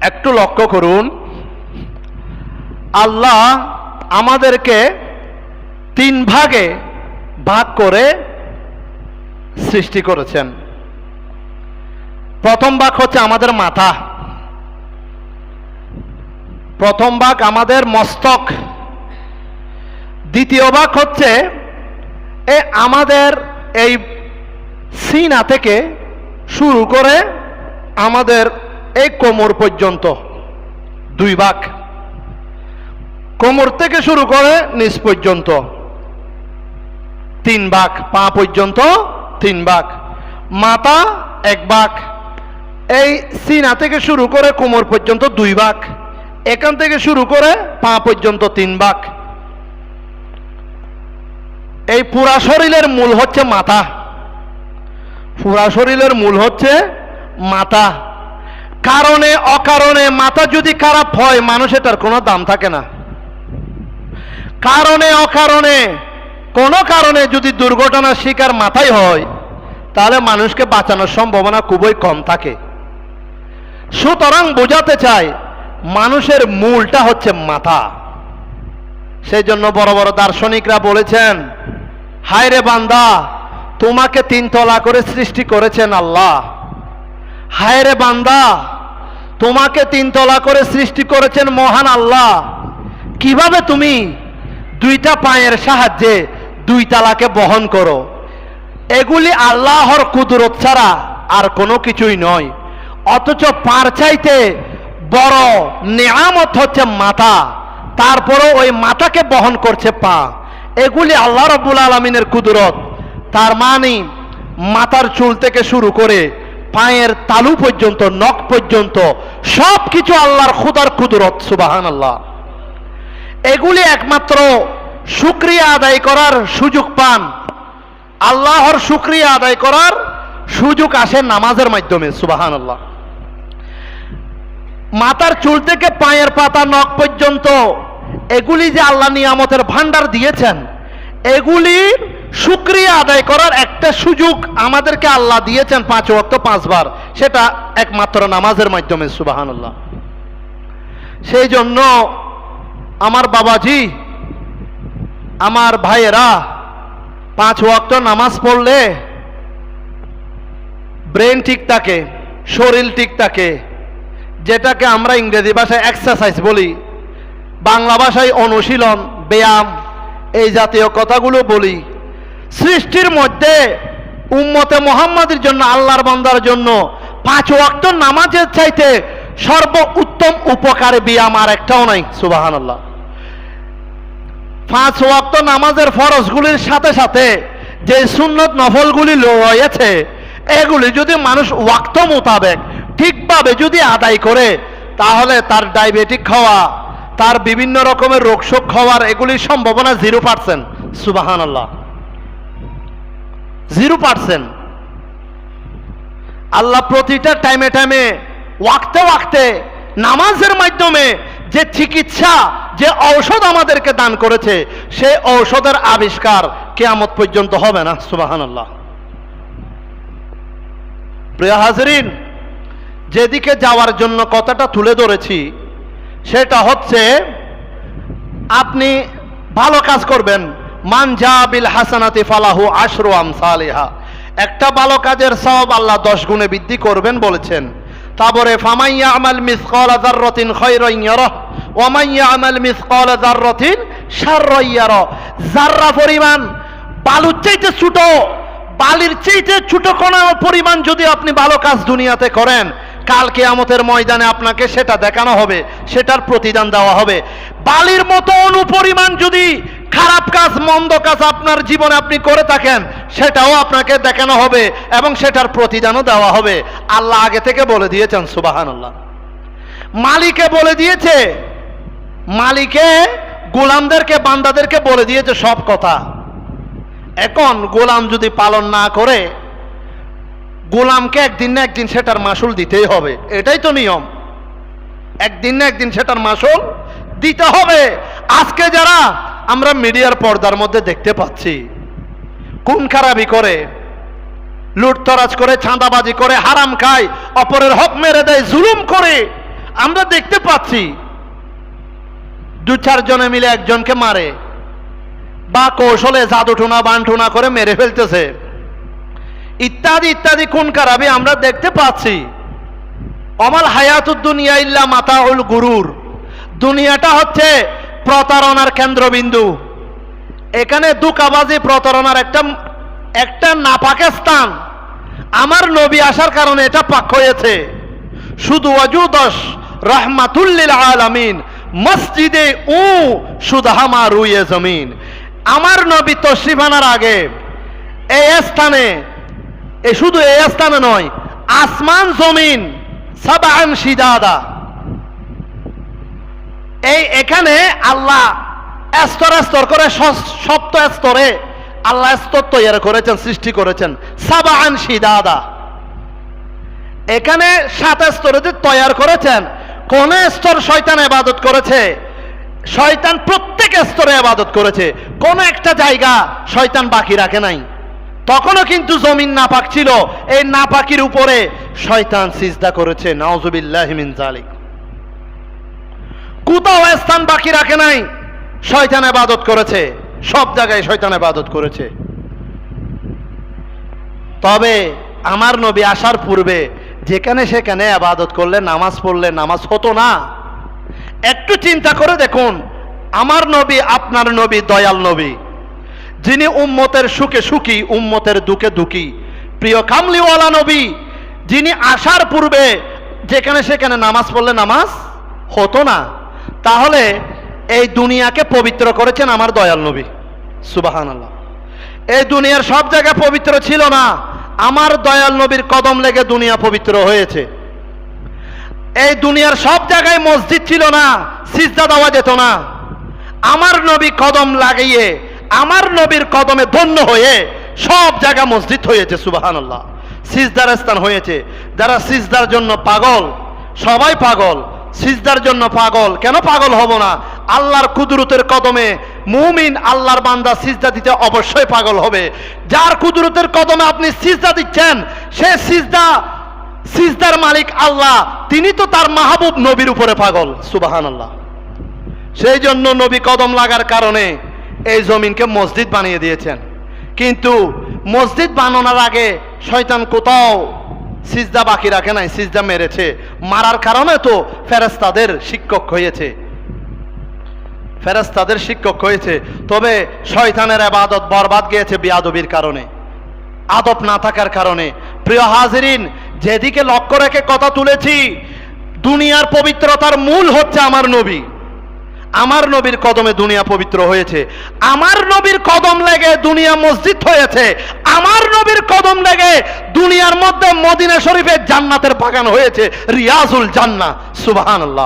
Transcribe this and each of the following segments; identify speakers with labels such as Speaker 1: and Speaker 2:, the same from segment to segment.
Speaker 1: একটু লক্ষ্য করুন। আল্লাহ আমাদেরকে তিন ভাগে ভাগ করে সৃষ্টি করেছেন। প্রথম ভাগ হচ্ছে আমাদের মাথা। প্রথম ভাগ আমাদের মস্তক। দ্বিতীয় ভাগ হচ্ছে এ আমাদের এই সিনা থেকে শুরু করে আমাদের এই কোমর পর্যন্ত। দুই ভাগ। কোমর থেকে শুরু করে নিচ পর্যন্ত। তিন ভাগ। পা পর্যন্ত তিন ভাগ। মাথা এক ভাগ। এই সিনা থেকে শুরু করে কোমর পর্যন্ত দুই ভাগ। এখান থেকে শুরু করে পা পর্যন্ত তিন ভাগ। এই পুরা শরীরের মূল হচ্ছে মাথা। পুরা শরীরের মূল হচ্ছে মাথা। কারণে, অকারণে, মাথা যদি খারাপ হয়, মানুষের তার কোনো দাম থাকে না। কারণে, অকারণে, কোনো কারণে যদি দুর্ঘটনার শিকার মাথায় হয়, তাহলে মানুষকে বাঁচানোর সম্ভাবনা খুবই কম থাকে। সুতরাং বোঝাতে চাই, মানুষের মূলটা হচ্ছে মাথা। সেই জন্য বড় বড় দার্শনিকরা বলেছেন, হায় রে বান্দা, তোমাকে তিন তলা করে সৃষ্টি করেছেন আল্লাহ। হায় রে বান্দা তোমাকে তিন তলা করে সৃষ্টি করেছেন মহান আল্লাহ। কীভাবে তুমি দুইটা পায়ের সাহায্যে দুই তালাকে বহন করো? এগুলি আল্লাহর কুদরত ছাড়া আর কোনো কিছুই নয়। অথচ পার চাইতে বড় নেয়ামত হচ্ছে মাথা। তারপরও ওই মাথাকে বহন করছে পা। এগুলি আল্লাহ রব্বুল আলমিনের কুদরত। তার মানে মাথার চুল থেকে শুরু করে পায়ের তালু পর্যন্ত, নখ পর্যন্ত সব কিছু আল্লাহর খুদার কুদরত সুবাহান আল্লাহ এগুলি একমাত্র শুক্রিয়া আদায় করার সুযোগ পান। আল্লাহর শুক্রিয়া আদায় করার সুযোগ আসে নামাজের মাধ্যমে সুবাহান আল্লাহ মাথার চুল থেকে পায়ের পাতা, নখ পর্যন্ত, এগুলি যে আল্লাহ নিয়ামতের ভান্ডার দিয়েছেন এগুলির শুক্রিয়া আদায় করার একটা সুযোগ আমাদেরকে আল্লাহ দিয়েছেন পাঁচ ওয়াক্ত, পাঁচবার। সেটা একমাত্র নামাজের মাধ্যমে সুবাহান আল্লাহ সেই জন্য আমার বাবাজি, আমার ভাইয়েরা, পাঁচ ওয়াক্ত নামাজ পড়লে ব্রেন ঠিক থাকে, শরীর ঠিক থাকে। যেটাকে আমরা ইংরেজি ভাষায় এক্সারসাইজ বলি। বাংলা ভাষায় অনুশীলন, ব্যায়াম এই জাতীয় কথাগুলো বলি। সৃষ্টির মধ্যে উম্মতে মোহাম্মদের জন্য, আল্লাহর বন্দার জন্য পাঁচ ওয়াক্ত নামাজের চাইতে সর্ব উত্তম উপকার ব্যায়াম আর একটাও নাই সুবাহান আল্লাহ পাঁচ ওয়াক্ত নামাজের ফরজগুলির সাথে সাথে যে সুন্নত নফলগুলি রয়েছে, এগুলি যদি মানুষ ওয়াক্ত মোতাবেক ঠিকভাবে যদি আদায় করে, তাহলে তার ডায়াবেটিক খাওয়া তার বিভিন্ন রকমের রোগ শোক হওয়ার এগুলির সম্ভাবনা জিরো পার্সেন্ট। সুবাহান আল্লাহ জিরো পার্সেন্ট। আল্লাহ প্রতিটা টাইমে টাইমে, ওয়াক্তে ওয়াক্তে, নামাজের মাধ্যমে যে চিকিৎসা, যে ঔষধ আমাদেরকে দান করেছে সেই ঔষধের আবিষ্কার কেয়ামত পর্যন্ত হবে না সুবাহান আল্লাহ প্রিয় হাজরিন, যেদিকে যাওয়ার জন্য কথাটা তুলে ধরেছি সেটা হচ্ছে, আপনি ভালো কাজ করবেন। মান জাবিল হাসানাতি ফালাহু আশরু আমসালিহা। একটা ভালো কাজের সব আল্লাহ দশ গুণে বৃদ্ধি করবেন বলেছেন। তারপরে ফামাইয়া আমাল মিসকাল যাররাতিন খায়রান ইয়ারাহ ওয়ামাইয়া আমাল মিসকাল যাররাতিন শাররান ইয়ারাহ যাররা পরিমাণ বালুর চাইতে ছোট, বালির চাইতে ছোট কোনো পরিমাণ যদি আপনি ভালো কাজ দুনিয়াতে করেন কাল কেয়ামতের ময়দানে আপনাকে সেটা দেখানো হবে, সেটার প্রতিদান দেওয়া হবে। বালির মতো অনুপরিমাণ যদি খারাপ কাজ, মন্দ কাজ আপনার জীবনে আপনি করে থাকেন, সেটাও আপনাকে দেখানো হবে এবং সেটার প্রতিদানও দেওয়া হবে। আল্লাহ আগে থেকে বলে দিয়েছেন সুবাহান আল্লাহ মালিকে বলে দিয়েছে, মালিকে গোলামদেরকে, বান্দাদেরকে বলে দিয়েছে সব কথা। এখন গোলাম যদি পালন না করে গোলামকে একদিন না একদিন সেটার মাসুল দিতেই হবে। এটাই তো নিয়ম। একদিন না একদিন সেটার মাসুল দিতে হবে। আজকে যারা আমরা মিডিয়ার পর্দার মধ্যে দেখতে পাচ্ছি কোন খারাপি করে, লুটতরাজ করে ছাঁদাবাজি করে, হারাম খায়, অপরের হক মেরে দেয়, জুলুম করে, আমরা দেখতে পাচ্ছি দু চারজনে মিলে একজনকে মারে। বা কৌশলে জাদুটুনা, বানটুনা করে মেরে ফেলতেছে। ইত্যাদি ইত্যাদি কোন কারাবি আমরা দেখতে পাচ্ছি। অমাল হায়াতুদ দুনিয়া ইল্লা মাতাউল গুরুর। দুনিয়াটা হচ্ছে প্রতারণার কেন্দ্রবিন্দু। এখানে দুকাবাজি, প্রতারণার একটা একটা নাপাকে স্থান। আমার নবী আসার কারণে এটা পাক হয়েছে। শুধু অজুদস রহমাতুল্লিল আলামিন, মসজিদে উ সুদাহামা রুইয়ে জমিন। আমার নবী তশরিফ আনার আগে এই স্থানে এ শুধু এই স্থানে নয়, আসমান জমিন সাবান সিদাদা এই এখানে আল্লাহ স্তর স্তর করে সপ্ত স্তরে আল্লাহ স্তর তৈরি করেছেন, সৃষ্টি করেছেন সাবান সিদাদা এখানে সাত স্তরে যে তৈরি করেছেন, কোন স্তর শয়তান আবাদত করেছে? শয়তান প্রত্যেক স্তরে আবাদত করেছে। কোন একটা জায়গা শয়তান বাকি রাখে নাই। তখনও কিন্তু জমিন নাপাক ছিল। এই নাপাকির উপরে শয়তান সিজদা করেছে। নাউজুবিল্লাহ মিন জালিক কোথাও স্থান বাকি রাখে নাই। শয়তান আবাদত করেছে। সব জায়গায় শয়তান আবাদত করেছে। তবে আমার নবী আসার পূর্বে যেখানে সেখানে আবাদত করলে, নামাজ পড়লে নামাজ হতো না। একটু চিন্তা করে দেখুন, আমার নবী আপনার নবী, দয়াল নবী। যিনি উম্মতের সুখে সুখী, উম্মতের দুঃখে দুঃখী। প্রিয় কামলিওয়ালা নবী, যিনি আসার পূর্বে যেখানে সেখানে নামাজ পড়লে নামাজ হতো না, তাহলে এই দুনিয়াকে পবিত্র করেছেন আমার দয়াল নবী। সুবাহান আল্লাহ এই দুনিয়ার সব জায়গা পবিত্র ছিল না, আমার দয়াল নবীর কদম লেগে দুনিয়া পবিত্র হয়েছে। এই দুনিয়ার সব জায়গায় মসজিদ ছিল না, সিজদা দেওয়া যেত না। আমার নবী কদম লাগিয়ে আমার নবীর কদমে ধন্য হয়ে সব জায়গা মসজিদ হয়েছে সুবাহান আল্লাহ সিজদার স্থান হয়েছে। যারা সিজদার জন্য পাগল, সবাই পাগল। সিজদার জন্য পাগল। কেন পাগল হব না? আল্লাহর কুদরতের কদমে মুমিন আল্লাহর বান্দা সিজদা দিতে অবশ্যই পাগল হবে। যার কুদরতের কদমে আপনি সিজদা দিচ্ছেন, সে সিজদা, সিজদার মালিক আল্লাহ। তিনি তো তার মাহবুব নবীর উপরে পাগল সুবাহান আল্লাহ সেই জন্য নবী কদম লাগার কারণে এই জমিনকে মসজিদ বানিয়ে দিয়েছেন। কিন্তু মসজিদ বানানোর আগে শয়তান কোথাও সিজদা বাকি রাখে নাই, সিজদা মেরেছে। মারার কারণে তো ফেরেস্তাদের শিক্ষক হয়েছে। ফেরেস্তাদের শিক্ষক হয়েছে। তবে শয়তানের আবাদত বরবাদ গিয়েছে বিয়াদবির কারণে। আদব না থাকার কারণে। প্রিয় হাজরিন, যেদিকে লক্ষ্য রেখে কথা তুলেছি, দুনিয়ার পবিত্রতার মূল হচ্ছে আমার নবী। আমার নবীর কদমে দুনিয়া পবিত্র হয়েছে। আমার নবীর কদম লেগে দুনিয়া মসজিদ হয়েছে। আমার নবীর কদম লেগে দুনিয়ার মধ্যে মদিনা শরীফের জান্নাতের বাগান হয়েছে। রিয়াজুল জান্না সুবাহান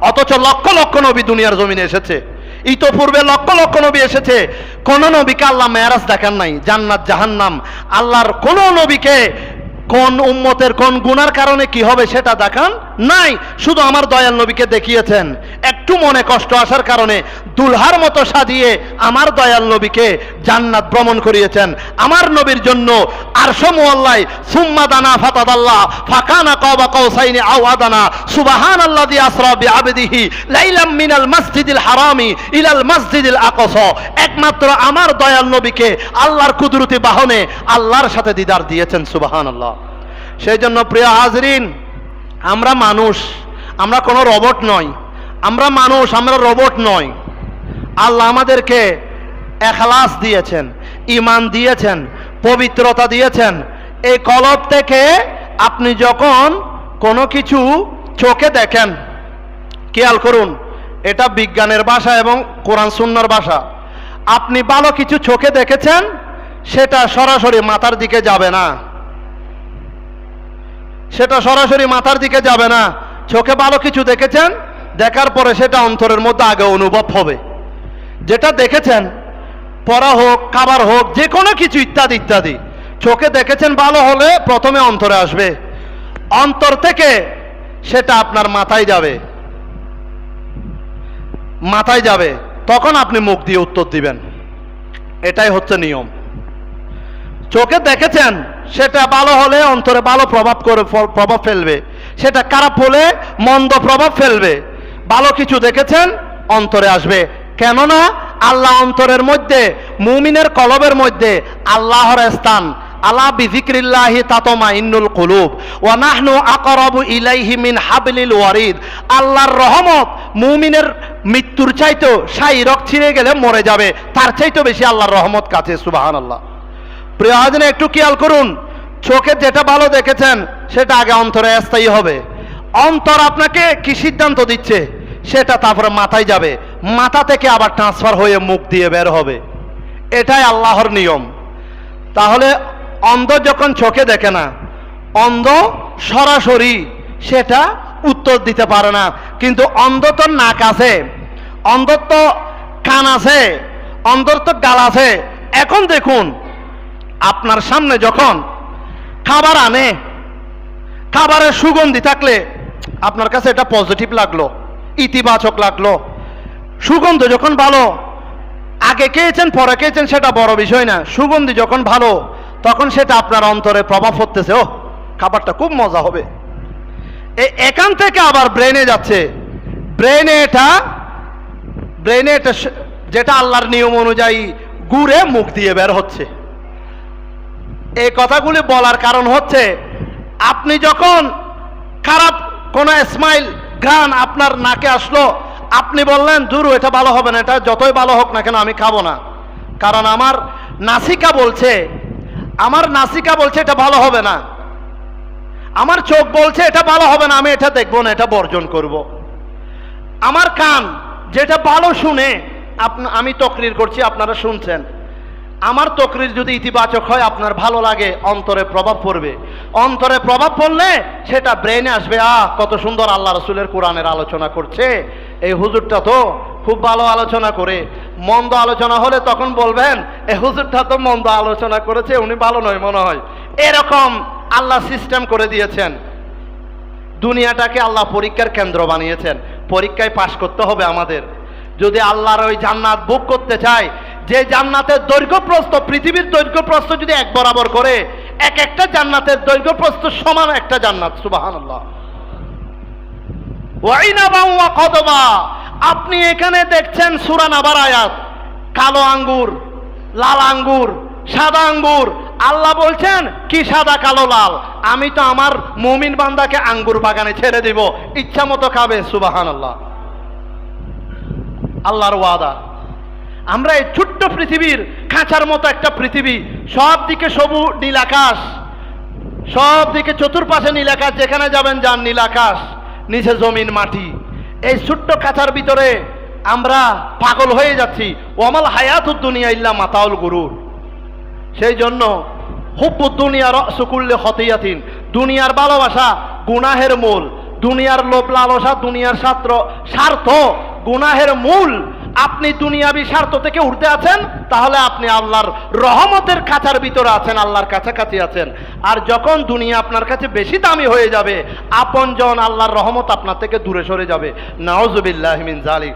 Speaker 1: অথচ লক্ষ লক্ষ নবী দুনিয়ার জমিনে এসেছে। ইতোপূর্বে লক্ষ লক্ষ নবী এসেছে। কোন নবীকে আল্লাহ মেয়ারাজ দেখান নাই। জান্নাত, জাহান্নাম। আল্লাহর কোন নবীকে কোন উম্মতের কোন গুনার কারণে কি হবে সেটা দেখান নাই। শুধু আমার দয়াল নবীকে দেখিয়েছেন। একটু মনে কষ্ট আসার কারণে দুলহার মতো সাজিয়ে আমার দয়াল নবীকে জান্নাত ভ্রমণ করিয়েছেন। আমার নবীর জন্য আরশম আল্লাহ সুম্মা দানা ফাতাদাল্লাহ, ফাকানা কওবা কৌসাইনি আওয়াদানা সুবাহান আল্লাহ দি আসরা বিআবদিহি লাইলাম মিনাল মসজিদিল হারামি ইলাল মসজিদিল আকসা। একমাত্র আমার দয়াল নবীকে আল্লাহর কুদরতি বাহনে আল্লাহর সাথে দিদার দিয়েছেন সুবাহান আল্লাহ সেই জন্য প্রিয় হাজরিন, আমরা মানুষ, আমরা কোনো রবট নই। আমরা মানুষ, আমরা রোবট নই। আল্লাহ আমাদেরকে এখলাস দিয়েছেন ইমান দিয়েছেন, পবিত্রতা দিয়েছেন। এই কলব থেকে আপনি যখন কোনো কিছু চোখে দেখেন, খেয়াল করুন, এটা বিজ্ঞানের ভাষা এবং কোরআন সুন্নার ভাষা। আপনি ভালো কিছু চোখে দেখেছেন, সেটা সরাসরি মাথার দিকে যাবে না। সেটা সরাসরি মাথার দিকে যাবে না। চোখে ভালো কিছু দেখেছেন দেখার পরে সেটা অন্তরের মধ্যে আগে অনুভব হবে। যেটা দেখেছেন, পড়া হোক, খাবার হোক, যে কোনো কিছু ইত্যাদি ইত্যাদি। চোখে দেখেছেন ভালো হলে প্রথমে অন্তরে আসবে। অন্তর থেকে সেটা আপনার মাথায় যাবে। মাথায় যাবে। তখন আপনি মুখ দিয়ে উত্তর দিবেন। এটাই হচ্ছে নিয়ম। চোখে দেখেছেন, সেটা ভালো হলে অন্তরে ভালো প্রভাব করে, প্রভাব ফেলবে। সেটা খারাপ হলে মন্দ প্রভাব ফেলবে। ভালো কিছু দেখেছেন, অন্তরে আসবে। কেননা আল্লাহ অন্তরের মধ্যে, মুমিনের কলবের মধ্যে আল্লাহর স্থান। আলা বিজিক্রিল্লাহি তাতমা ইন্নুল কুলুব। ওয়া নাহনু আকরাবু ইলাইহি মিন হাবলিল ওয়ারিদ। আল্লাহর রহমত মুমিনের মৃত্যুর চাইতো সাই রক ছিঁড়ে গেলে মরে যাবে। তার চাইতো বেশি আল্লাহর রহমত কাছে, সুবহানাল্লাহ। প্রিয় হাজিনে একটু খেয়াল করুন, চোখে যেটা ভালো দেখেছেন, সেটা আগে অন্তরে স্থায়ী হবে। অন্তর আপনাকে কি সিদ্ধান্ত দিচ্ছে? সেটা তারপরে মাথায় যাবে। মাথা থেকে আবার ট্রান্সফার হয়ে মুখ দিয়ে বের হবে। এটাই আল্লাহর নিয়ম। তাহলে অন্ধ যখন চোখে দেখে না, অন্ধ সরাসরি সেটা উত্তর দিতে পারে না। কিন্তু অন্ধ তো নাক আছে অন্ধর তো কান আছে অন্ধর তো গাল আছে। এখন দেখুন, আপনার সামনে যখন খাবার আনে, খাবারের সুগন্ধি থাকলে আপনার কাছে এটা পজিটিভ লাগল, ইতিবাচক লাগল। সুগন্ধ যখন ভালো, আগে খেয়েছেন পরে খেয়েছেন সেটা বড় বিষয় না। সুগন্ধি যখন ভালো, তখন সেটা আপনার অন্তরে প্রভাব পড়তেছে ও খাবারটা খুব মজা হবে। এখান থেকে আবার ব্রেনে যাচ্ছে। ব্রেনে এটা ব্রেনে এটা যেটা আল্লাহর নিয়ম অনুযায়ী গুড়ে মুখ দিয়ে বের হচ্ছে। এই কথাগুলি বলার কারণ হচ্ছে, আপনি যখন খারাপ কোনো স্মাইল গান আপনার নাকে আসলো। আপনি বললেন দূর এটা ভালো হবে না, এটা যতই ভালো হোক না কেন, আমি খাব না। কারণ আমার নাসিকা বলছে, আমার নাসিকা বলছে, এটা ভালো হবে না। আমার চোখ বলছে, এটা ভালো হবে না, আমি এটা দেখব না, এটা বর্জন করব। আমার কান যেটা ভালো শুনে আমি তকরির করছি, আপনারা শুনছেন। আমার তকরির যদি ইতিবাচক হয়, আপনার ভালো লাগে, অন্তরে প্রভাব পড়বে। অন্তরে প্রভাব পড়লে সেটা ব্রেনে আসবে, আহ, কত সুন্দর আল্লাহ রসুলের কোরআনের আলোচনা করছে। এই হুজুরটা তো খুব ভালো আলোচনা করে। মন্দ আলোচনা হলে তখন বলবেন এই হুজুরটা তো মন্দ আলোচনা করেছে, উনি ভালো নয় মনে হয়। এরকম আল্লাহ সিস্টেম করে দিয়েছেন। দুনিয়াটাকে আল্লাহ পরীক্ষার কেন্দ্র বানিয়েছেন। পরীক্ষায় পাশ করতে হবে আমাদের। যদি আল্লাহর ওই জান্নাত বুক করতে চায় যে জান্নাতের দৈর্ঘ্য প্রস্থ পৃথিবীর দৈর্ঘ্য প্রস্থ যদি এক বরাবর করে, এক একটা জান্নাতের দৈর্ঘ্য প্রস্থ সমান একটা জান্নাত কদবা আপনি এখানে দেখছেন সুরান আবার আয়াত। কালো আঙ্গুর, লাল আঙ্গুর, সাদা আঙ্গুর। আল্লাহ বলছেন, কি সাদা, কালো, লাল? আমি তো আমার মুমিন বান্দাকে আঙ্গুর বাগানে ছেড়ে দিব। ইচ্ছা মতো খাবে সুবাহান আল্লাহ আল্লাহর ওয়াদা। আমরা এই ছোট্ট পৃথিবীর খাঁচার মতো একটা পৃথিবী, সব দিকে সবুজ নীল আকাশ, সব দিকে চতুর্পাশে নীল আকাশ, যেখানে যাবেন যান নীল আকাশ, নিচে জমিন, মাটি। এই ছোট্ট খাঁচার ভিতরে আমরা পাগল হয়ে যাচ্ছি। ওমাল হায়াত দুনিয়া ইল্লা মাতাউল গুরুর। সেই জন্য হুব্বু দুনিয়া রসকুল্লে হতিয়াতিন দুনিয়ার ভালোবাসা গুনাহের মূল। দুনিয়ার লোভ লালসা, দুনিয়ার ছাত্র স্বার্থ গুনাহের মূল। আপনি দুনিয়াবি স্বার্থ থেকে উঠতে আছেন, তাহলে আপনি আল্লাহর রহমতের খাঁচার ভিতরে আছেন, আল্লাহর কাছাকাছি আছেন। আর যখন দুনিয়া আপনার কাছে বেশি দামি হয়ে যাবে আপন আপনজন আল্লাহর রহমত আপনার থেকে দূরে সরে যাবে। নাওজবিল্লাহমিন জালিক